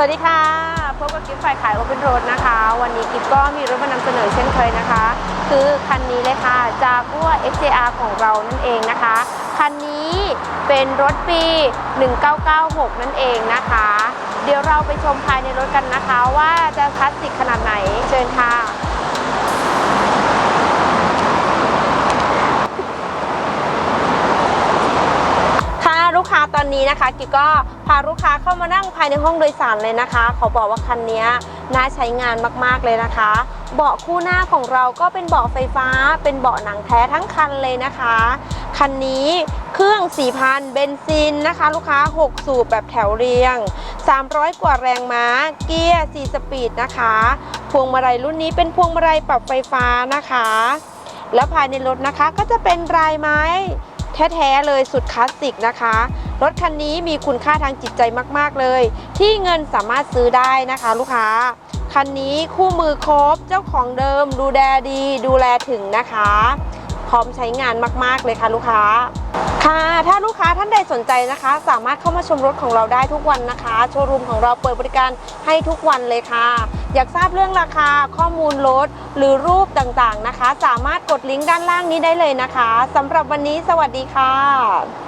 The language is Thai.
สวัสดีค่ะ พบกับกิฟต์ฝ่ายขายโอเ n Road นะคะ วันนี้กิฟต์ก็มีรถมานำเสนอเช่นเคยนะคะ คือคันนี้เลยค่ะจากัว XJR ของเรานั่นเองนะคะ คันนี้เป็นรถปี 1996 นั่นเองนะคะ เดี๋ยวเราไปชมภายในรถกันนะ ค้าตอนนี้นะคะกิ๊กก็พาลูกค้าเข้ามานั่งภายในห้องโดยสารเลยนะคะ ขอบอกว่าคันนี้น่าใช้งานมากๆเลยนะคะ เบาะคู่หน้าของเราก็เป็นเบาะไฟฟ้า เป็นเบาะหนังแท้ทั้งคันเลยนะคะ คันนี้เครื่อง 4,000 เบนซินนะคะ ลูกค้า 6 สูบแบบแถวเรียง 300 กว่าแรงม้า เกียร์ 4 สปีดนะคะ พวงมาลัยรุ่นนี้เป็นพวงมาลัยปรับไฟฟ้านะคะ แล้วภายในรถนะคะก็จะเป็นรายไม้แท้ๆเลยสุดคลาสสิกนะคะ รถคันนี้มีคุณค่าทางจิตใจมากๆเลย ที่เงินสามารถซื้อได้นะคะลูกค้า คันนี้คู่มือครบเจ้าของเดิม ดูแลดี ดูแลถึงนะคะ พร้อมใช้งานมากๆเลยค่ะลูกค้าค่ะถ้าลูกค้าท่านใดสนใจนะคะ สามารถเข้ามาชมรถของเราได้ทุกวันนะคะ โชว์รูมของเราเปิดบริการให้ทุกวันเลยค่ะ อยากทราบเรื่องราคาข้อมูลรถหรือรูปต่างๆนะคะ สามารถกดลิงก์ด้านล่างนี้ได้เลยนะคะสำหรับวันนี้สวัสดีค่ะ